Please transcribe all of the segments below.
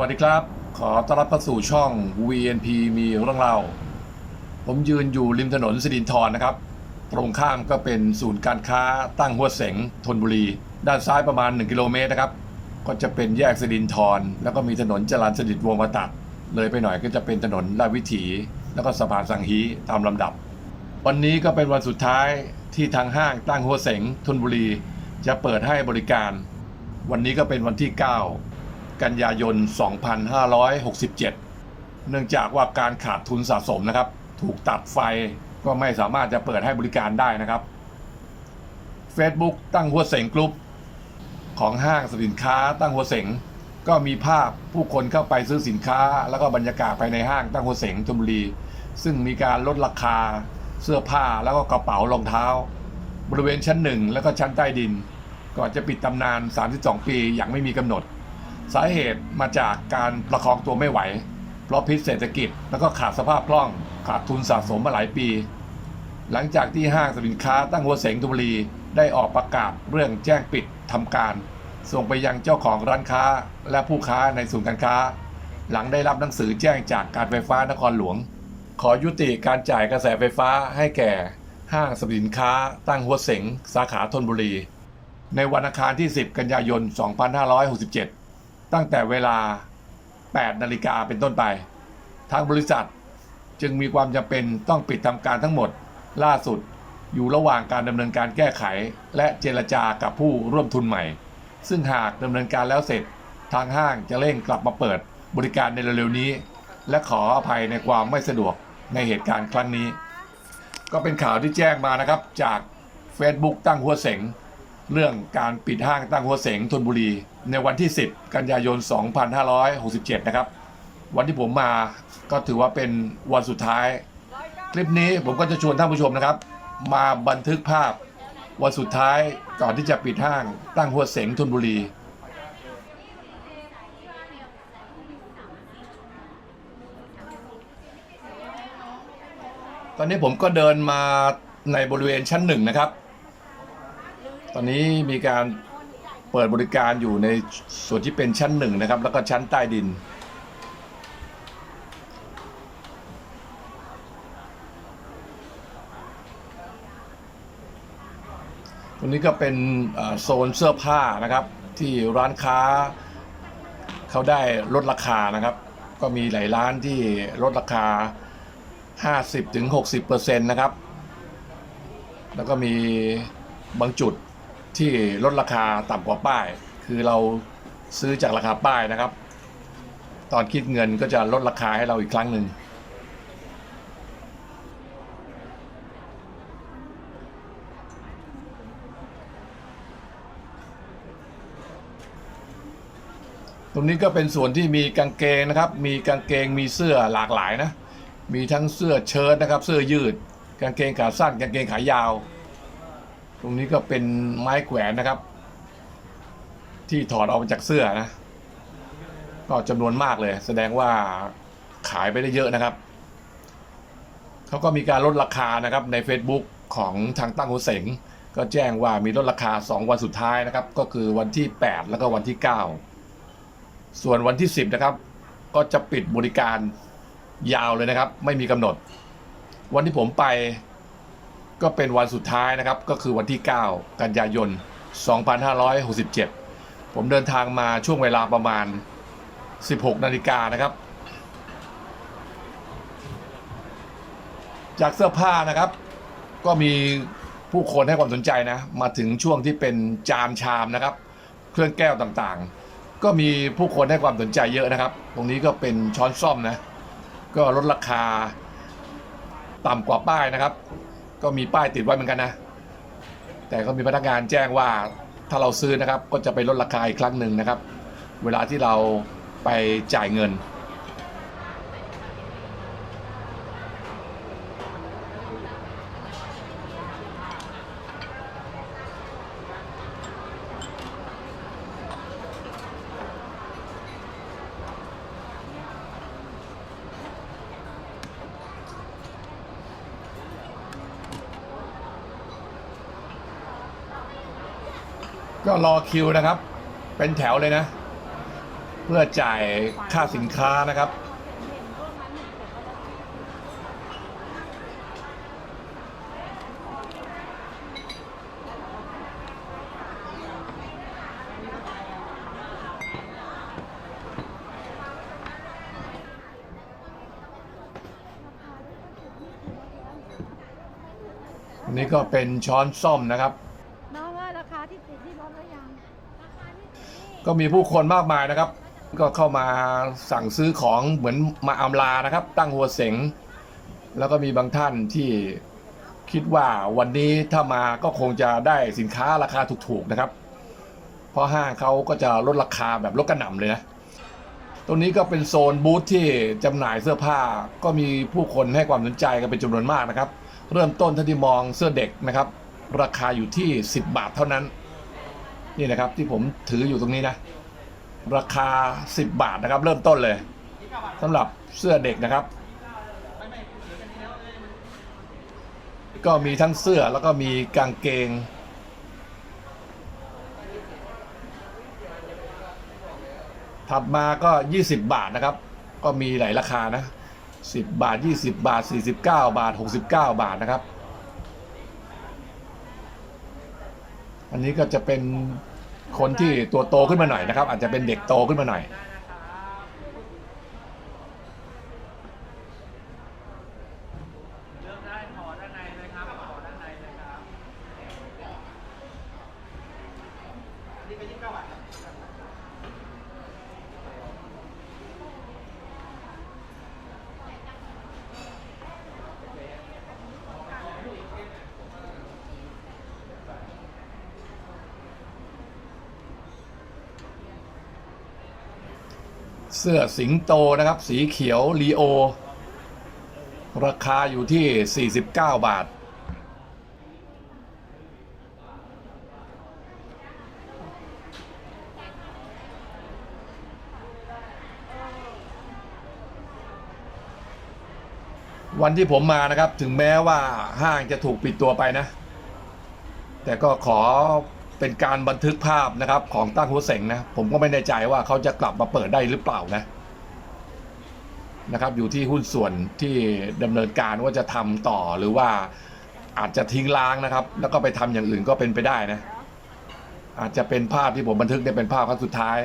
วัสดีครับ ขอต้อนรับเข้าสู่ช่อง VNP มีเรื่องเล่า ผมยืนอยู่ริมถนนสิรินทรนะครับ ตรงข้ามก็เป็นศูนย์การค้าตั้งหัวเสงธนบุรี ด้านซ้ายประมาณ 1 กิโลเมตรนะครับ ก็จะเป็นแยกสิรินทรแล้วก็มีถนนจรัญสนิทวงมาตัด เลยไปหน่อยก็จะเป็นถนนลาดวิถี แล้วก็สะพานสังฮีตามลำดับ วันนี้ก็เป็นวันสุดท้ายที่ทางห้างตั้งหัวเสงธนบุรี จะเปิดให้บริการ วันนี้ก็เป็นวันที่ 9 กันยายน 2567 เนื่องจากว่าการขาดทุนสะสมนะครับ ถูกตัดไฟก็ไม่สามารถจะเปิดให้บริการได้นะครับ Facebook ตั้งหัวเสงกรุ๊ปของห้างสินค้าตั้งหัวเสงก็มีภาพผู้คนเข้าไปซื้อสินค้า แล้วก็บรรยากาศภายในห้างตั้งหัวเสงธนบุรี ซึ่งมีการลดราคาเสื้อผ้าแล้วก็กระเป๋ารองเท้า บริเวณชั้นหนึ่งแล้วก็ชั้นใต้ดิน ก่อนจะปิดตำนาน 32 ปีอย่างไม่มีกำหนด สาเหตุมาจากการประคองตัวไม่ไหว เพราะพิษเศรษฐกิจ แล้วก็ขาดสภาพคล่องขาดทุนสะสมมาหลายปี หลังจากที่ห้างสินค้าตั้งหัวเสงธุบรีได้ออกประกาศเรื่องแจ้งปิดทำการ ส่งไปยังเจ้าของร้านค้าและผู้ค้าในศูนย์การค้า หลังได้รับหนังสือแจ้งจากการไฟฟ้านครหลวง ขอยุติการจ่ายกระแสไฟฟ้าให้แก่ห้างสินค้า ตั้งหัวเสงสาขาธนบุรี ในวันอังคารที่ 10 กันยายน 2567 ตั้งแต่เวลา 8 นาฬิกาเป็นต้นไป ทางบริษัทจึงมีความจำเป็นต้องปิดทำการทั้งหมด ล่าสุดอยู่ระหว่างการดำเนินการแก้ไข และเจรจากับผู้ร่วมทุนใหม่ ซึ่งหากดำเนินการแล้วเสร็จ ทางห้างจะเร่งกลับมาเปิดบริการในเร็วๆนี้ และขออภัยในความไม่สะดวกในเหตุการณ์ครั้งนี้ ก็เป็นข่าวที่แจ้งมานะครับจาก Facebook ตั้งหัวเสง เรื่องการปิดห้างตั้งหัวเสงธนบุรี ในวันที่ 10 กันยายน 2567 นะครับ วันที่ผมมาก็ถือว่าเป็นวันสุดท้าย คลิปนี้ผมก็จะชวนท่านผู้ชมนะครับ มาบันทึกภาพวันสุดท้ายก่อนที่จะปิดห้างตั้งหัวเสงธนบุรีตอนนี้ผมก็เดินมาในบริเวณชั้นหนึ่งนะครับ ตอนนี้มีการเปิดบริการอยู่ในส่วนที่เป็นชั้นหนึ่งนะครับ แล้วก็ชั้นใต้ดิน ตรงนี้ก็เป็นโซนเสื้อผ้านะครับ ที่ร้านค้าเขาได้ลดราคานะครับ ก็มีหลายร้านที่ลดราคา 50-60%นะครับ แล้วก็มีบางจุด ที่ลดราคาต่ำกว่าป้าย คือเราซื้อจากราคาป้ายนะครับ ตอนคิดเงินก็จะลดราคาให้เราอีกครั้งหนึ่งตรงนี้ก็เป็นส่วนที่มีกางเกงนะครับ มีกางเกงมีเสื้อหลากหลายนะ มีทั้งเสื้อเชิ้ตนะครับ เสื้อยืด กางเกงขาสั้น กางเกงขายาว ตรงนี้ก็เป็นไม้แขวนนะครับ ที่ถอดออกมาจากเสื้อนะ ก็จำนวนมากเลย แสดงว่าขายไปได้เยอะนะครับ เขาก็มีการลดราคานะครับใน Facebook ของทางตั้งโฮเสงก็แจ้งว่ามีลดราคา 2 วันสุดท้ายนะครับ ก็คือวันที่ 8 แล้วก็วันที่ 9 ส่วนวันที่ 10 นะครับ ก็จะปิดบริการยาวเลยนะครับ ไม่มีกำหนด วันที่ผมไป ก็เป็นวันสุดท้ายนะครับก็คือวันที่ 9 กันยายน 2567 ผมเดินทางมาช่วงเวลาประมาณ 16 นาฬิกานะครับ จากเสื้อผ้านะครับ ก็มีผู้คนให้ความสนใจนะ มาถึงช่วงที่เป็นจานชามนะครับ เครื่องแก้วต่างๆ ก็มีผู้คนให้ความสนใจเยอะนะครับ ตรงนี้ก็เป็นช้อนซ่อมนะ ก็ลดราคาต่ำกว่าป้ายนะครับ ก็มีป้ายติดไว้เหมือนกันนะ แต่ก็มีพนักงานแจ้งว่าถ้าเราซื้อนะครับก็จะไปลดราคาอีกครั้งหนึ่งนะครับ เวลาที่เราไปจ่ายเงิน ก็รอคิวนะครับ เป็นแถวเลยนะ เพื่อจ่ายค่าสินค้านะครับอันนี้ก็เป็นช้อนส้อมนะครับ น้องว่าราคาที่ติดที่รถแล้วยัง ก็มีผู้คนมากมายนะครับ ก็เข้ามาสั่งซื้อของเหมือนมาอำลานะครับ ตั้งหัวเสงแล้วก็มีบางท่านที่คิดว่าวันนี้ถ้ามาก็คงจะได้สินค้าราคาถูกๆนะครับ เพราะห้างเขาก็จะลดราคาแบบลดกระหน่ำเลยนะตรงนี้ก็เป็นโซนบูธที่จำหน่ายเสื้อผ้าก็มีผู้คนให้ความสนใจกันเป็นจำนวนมากนะครับ เริ่มต้นท่านที่มองเสื้อเด็กนะครับ ราคาอยู่ที่ 10 บาทเท่านั้น นี่นะครับที่ผมถืออยู่ตรงนี้นะ ราคา 10 บาทนะครับ เริ่มต้นเลยสำหรับเสื้อเด็กนะครับ ก็มีทั้งเสื้อแล้วก็มีกางเกง ถัดมาก็ 20 บาทนะครับ ก็มีหลายราคานะ 10 บาท 20 บาท 49 บาท 69 บาทนะครับ อันนี้ก็จะเป็นคนที่ตัวโตขึ้นมาหน่อยนะครับ อาจจะเป็นเด็กโตขึ้นมาหน่อย เลือกได้ขอด้านในเลยครับ ขอด้านในเลยครับอันนี้เป็นยี่สิบเก้าบาทครับ เสื้อสิงโตนะครับ สีเขียวลีโอ ราคาอยู่ที่ 49 บาท วันที่ผมมานะครับถึงแม้ว่าห้างจะถูกปิดตัวไปนะ แต่ก็ขอ เป็นการบันทึกภาพนะครับ ของตั้งหัวเสงนะผมก็ไม่แน่ใจว่าเขาจะกลับมาเปิดได้หรือเปล่านะนะครับ อยู่ที่หุ้นส่วนที่ดำเนินการว่าจะทำต่อหรือว่าอาจจะทิ้งล้างนะครับ แล้วก็ไปทำอย่างอื่นก็เป็นไปได้นะอาจจะเป็นภาพที่ผมบันทึกได้เป็นภาพครั้งสุดท้าย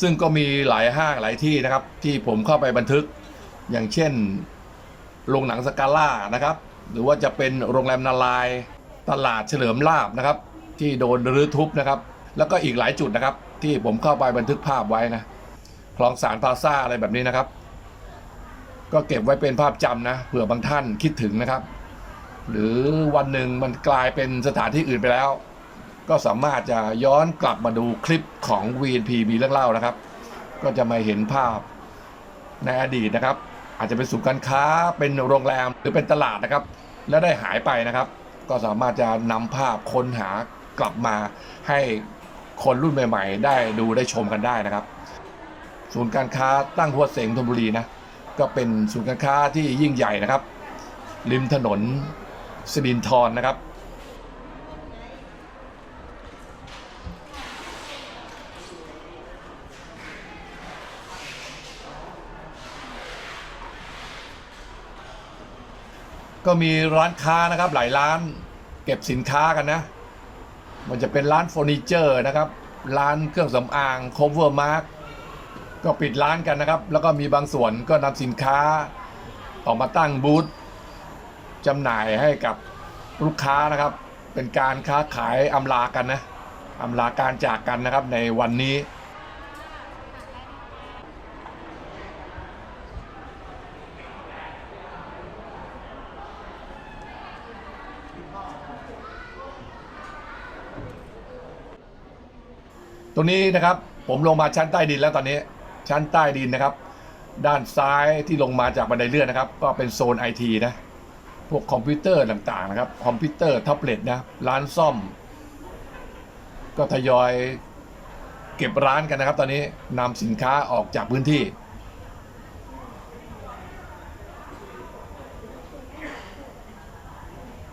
ซึ่งก็มีหลายห้างหลายที่นะครับ ที่ผมเข้าไปบันทึกอย่างเช่นโรงหนังสกาล่านะครับ หรือว่าจะเป็นโรงแรมนาลายตลาดเฉลิมลาบนะครับ ที่โดนรื้อทุบนะครับ แล้วก็อีกหลายจุดนะครับ ที่ผมเข้าไปบันทึกภาพไว้นะคลองสารพาซ่าอะไรแบบนี้นะครับ ก็เก็บไว้เป็นภาพจำนะเผื่อบางท่านคิดถึงนะครับ หรือวันหนึ่งมันกลายเป็นสถานที่อื่นไปแล้ว ก็สามารถจะย้อนกลับมาดูคลิปของ VNP มีเรื่องเล่านะครับ ก็จะมาเห็นภาพในอดีตนะครับ อาจจะเป็นศูนย์การค้าเป็นโรงแรมหรือเป็นตลาดนะครับ แล้วได้หายไปนะครับ ก็สามารถจะนำภาพค้นหา กลับมาให้คนรุ่นใหม่ ๆ ได้ดูได้ชมกันได้นะครับ ศูนย์การค้าตั้งหัวเสงธนบุรีนะก็เป็นศูนย์การค้าที่ยิ่งใหญ่นะครับ ริมถนนสิรินทรนะครับก็มีร้านค้านะครับหลายร้านเก็บสินค้ากันนะ มันจะเป็นร้านเฟอร์นิเจอร์นะครับ ร้านเครื่องสำอาง cover mark ก็ปิดร้านกันนะครับ แล้วก็มีบางส่วนก็นำสินค้าออกมาตั้งบูธจำหน่ายให้กับลูกค้านะครับ เป็นการค้าขายอำลากันนะอำลาการจากกันนะครับในวันนี้ ตรงนี้นะครับผมลงมาชั้นใต้ดินแล้วตอนนี้ชั้นใต้ดินนะครับ ด้านซ้ายที่ลงมาจากบันไดเลื่อนนะครับ ก็เป็นโซนไอทีนะพวกคอมพิวเตอร์ต่างๆนะครับ คอมพิวเตอร์แท็บเล็ตนะร้านซ่อม ก็ทยอยเก็บร้านกันนะครับ ตอนนี้นำสินค้าออกจากพื้นที่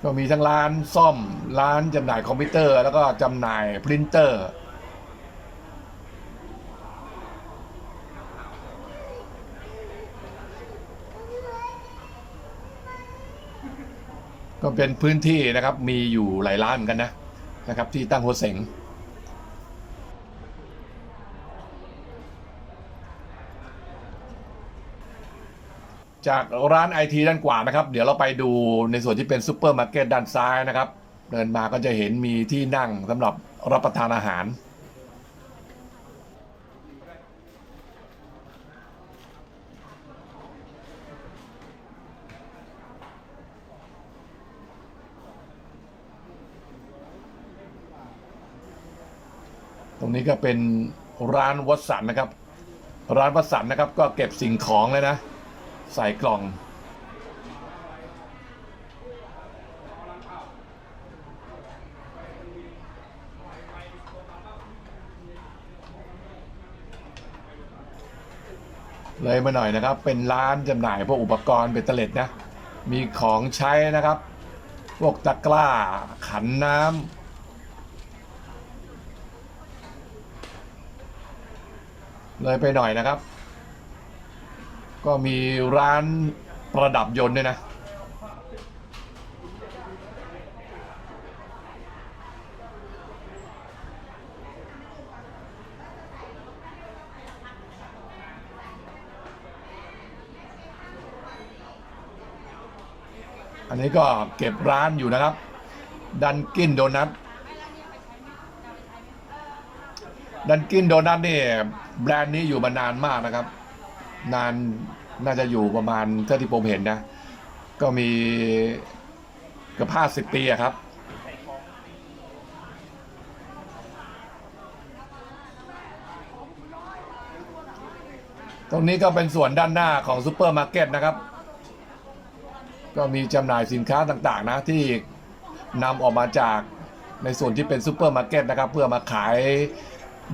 ก็มีทั้งร้านซ่อมร้านจำหน่ายคอมพิวเตอร์ แล้วก็จำหน่ายพรินเตอร์ ก็เป็นพื้นที่นะครับ มีอยู่หลายร้านเหมือนกันนะนะครับ ที่ตั้งหัวเสงจากร้านไอทีด้านขวานะครับ เดี๋ยวเราไปดูในส่วนที่เป็นซูเปอร์มาร์เก็ตด้านซ้ายนะครับ เดินมาก็จะเห็นมีที่นั่งสำหรับรับประทานอาหาร รงนี้ก็เป็นร้านวัสันนะครับ ร้านวัสันนะครับ ก็เก็บสิ่งของเลยนะ ใส่กล่อง เลยมาหน่อยนะครับ เป็นร้านจำหน่ายพวกอุปกรณ์เบตเตอร์เล็ดนะ มีของใช้นะครับ พวกตะกร้าขันน้ำ เลยไปหน่อยนะครับ ก็มีร้านประดับยนต์ด้วยนะอันนี้ก็เก็บร้านอยู่นะครับ ดันกินโดนัท ดันกินโดนัทนี่แบรนด์นี้อยู่มานานมากนะครับ นานน่าจะอยู่ประมาณเท่าที่ผมเห็นนะ ก็มีเกือบห้าสิบปีครับตรงนี้ก็เป็นส่วนด้านหน้าของซูเปอร์มาร์เก็ตนะครับ ก็มีจำหน่ายสินค้าต่างๆ นะที่นำออกมาจากในส่วนที่เป็นซูเปอร์มาร์เก็ตนะครับ เพื่อมาขาย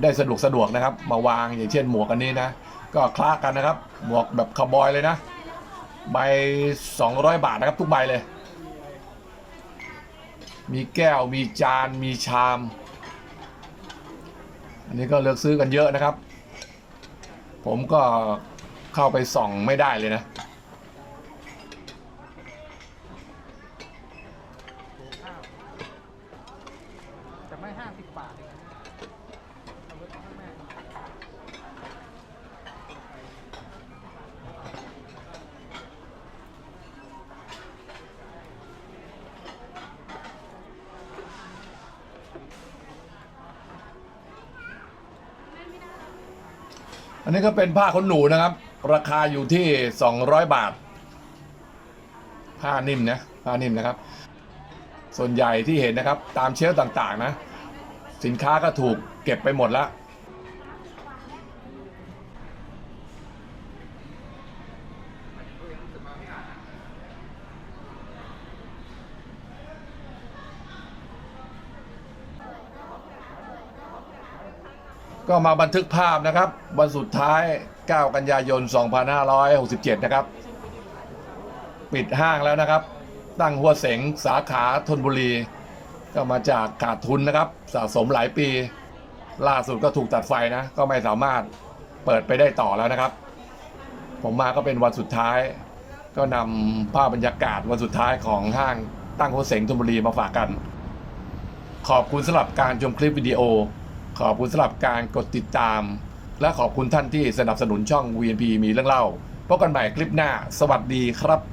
ได้สะดวกสะดวกนะครับ มาวางอย่างเช่นหมวกอันนี้นะ ก็คล้ากันนะครับ หมวกแบบคาวบอยเลยนะใบ200 บาทนะครับทุกใบเลย มีแก้วมีจานมีชาม อันนี้ก็เลือกซื้อกันเยอะนะครับ ผมก็เข้าไปส่องไม่ได้เลยนะไม่ห้าสิบบาทเองเอาไว้ข้างหน้า อันนี้ก็เป็นผ้าขนหนูนะครับ ราคาอยู่ที่ 200 บาท ผ้านิ่มนะผ้านิ่มนะครับ ส่วนใหญ่ที่เห็นนะครับ ตามเชลฟ์ต่างๆนะ สินค้าก็ถูกเก็บไปหมดแล้ว ก็มาบันทึกภาพนะครับ วันสุดท้าย 9 กันยายน 2567 นะครับ ปิดห้างแล้วนะครับ ตั้งหัวเสงสาขาธนบุรี ก็มาจากขาดทุนนะครับ สะสมหลายปี ล่าสุดก็ถูกตัดไฟนะ ก็ไม่สามารถเปิดไปได้ต่อแล้วนะครับ ผมมาก็เป็นวันสุดท้าย ก็นำภาพบรรยากาศวันสุดท้ายของห้างตั้งหัวเสงธนบุรีมาฝากกัน ขอบคุณสำหรับการชมคลิปวิดีโอ ขอบคุณสำหรับการกดติดตาม และขอบคุณท่านที่สนับสนุนช่อง VNP มีเรื่องเล่าพบกันใหม่คลิปหน้า สวัสดีครับ